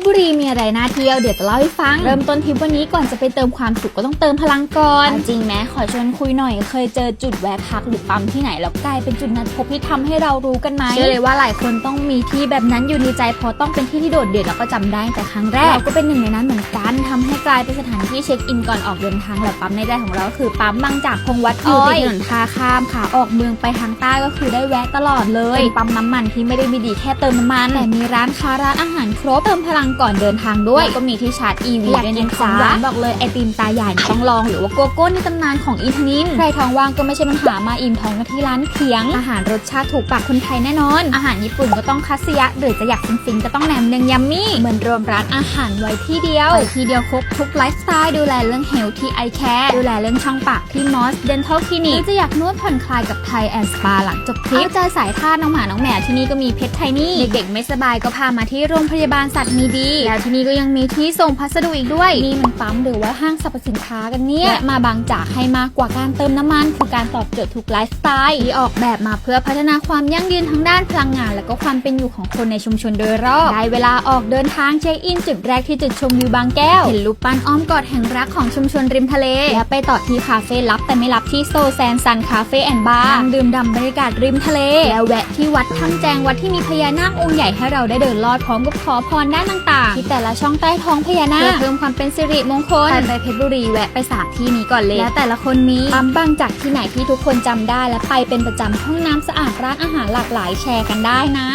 ชรบุรีมีอะไรน่าเที่ยวเดี๋ยวจะเล่าให้ฟัง เริ่มต้นทริปวันนี้ก่อนจะไปเติมความสุขก็ต้องเติมพลังก่อนเอาจริงไหมขอชวนคุยหน่อย เคยเจอจุดแวะพักหรือปั๊มที่ไหนแล้วกลายเป็นจุดนัดพบที่ทำให้เรารู้กันไหมเชื่อเลยว่าหลายคนต้องมีที่แบบนั้นอยู่ในใจเพราะต้องเป็นที่ที่โดดเด่นแล้วก็จำได้ตั้งแต่ครั้งแรกเราก็เป็นหนึ่งในนั้นเหมือนกันทำให้กลายเป็นสถานที่เช็คอินก่อนออกเดินทางและปั๊มในใจของเราก็คือปั๊มบางจากพงวัดอยู่ติดถนนท่าข้ามขาออกเมืองไปทางใต้ก็คือได้แวะตลอดเลยเป็นปั๊มน้ำมันที่ไม่ได้มีดีแค่เติมน้ำมันแต่มีร้านค้าร้านอาหารครบเติมพลังก่อนเดินทางด้วยแล้วก็มีที่ชาร์จ EV อยากด้วยกินนะของจ๊ะหวานบอกเลยไอติมตาใหญ่ต้องลองหรือว่าโกโก้ในตำนานของอินทนินใครท้องว่างก็ไม่ใช่ปัญหามาอิ่มท้องกันที่ร้านเขียง อาหารรสชาติถูกปากคนไทยแน่นอน อาหารญี่ปุ่นก็ต้องคัตสึยะ หรือจะอยากฟินๆก็ต้องแหนมเนืองยัมมี่เหมือนรวมร้านอาหารไว้ที่เดียวไปที่เดียวครบทุกไลฟ์สไตล์ดูแลเรื่องเฮลที่ไอแคร์ดูแลเรื่องช่องปากที่มอสเดนทัลคลินิกหรือจะอยากนวดผ่อนคลายกับไทยแอนด์สปาหลังจบทริปเอาใจสายทาสน้องหมาน้องแมวที่นี่ก็มีเพชรไทนี่เด็กๆไม่สบายก็พามาที่โรงพยาบาลสัตว์มีดีแล้วที่นี่ก็ยังมีที่ส่งพัสดุอีกด้วย นี่มันปั๊มหรือว่าห้างสรรพสินค้ากันเนี่ยและมาบางจากให้มากกว่าการเติมน้ำมัน คือการตอบโจทย์ทุกไลฟ์สไตล์ที่ออกแบบมาเพื่อพัฒนาความยั่งยืนทั้งด้านพลังงาน และก็ความเป็นอยู่ของคนในชุมชนโดยรอบ ได้เวลาออกเดินทางเช็คอินจุดแรกที่จุดชมวิวบางแก้ว เห็นรูปปั้นอ้อมกอดแห่งรักของชุมชนริมทะเล และไปต่อที่คาเฟ่ลับแต่ไม่ลับที่โซแซนซันคาเฟ่แอนด์บาร์นั่งดื่มด่ำบรรยากาศริมทะเล แล้วแวะที่วัดถ้ำแจงวัดที่มีพญานาคองค์ใหญ่ให้เราได้เดินลอดพร้อมกับขอพรด้านต่างๆ ที่แต่ละช่องใต้ท้องพญานาคเพื่อเพิ่มความเป็นสิริมงคลใครไปเพชรบุรีแวะไปสามที่นี้ก่อนเลย แล้วแต่ละคนมีปั๊มบางจากที่ไหนที่ทุกคนจำได้และไปเป็นประจำห้องน้ำสะอาดร้านอาหารหลากหลายแชร์กันได้นะ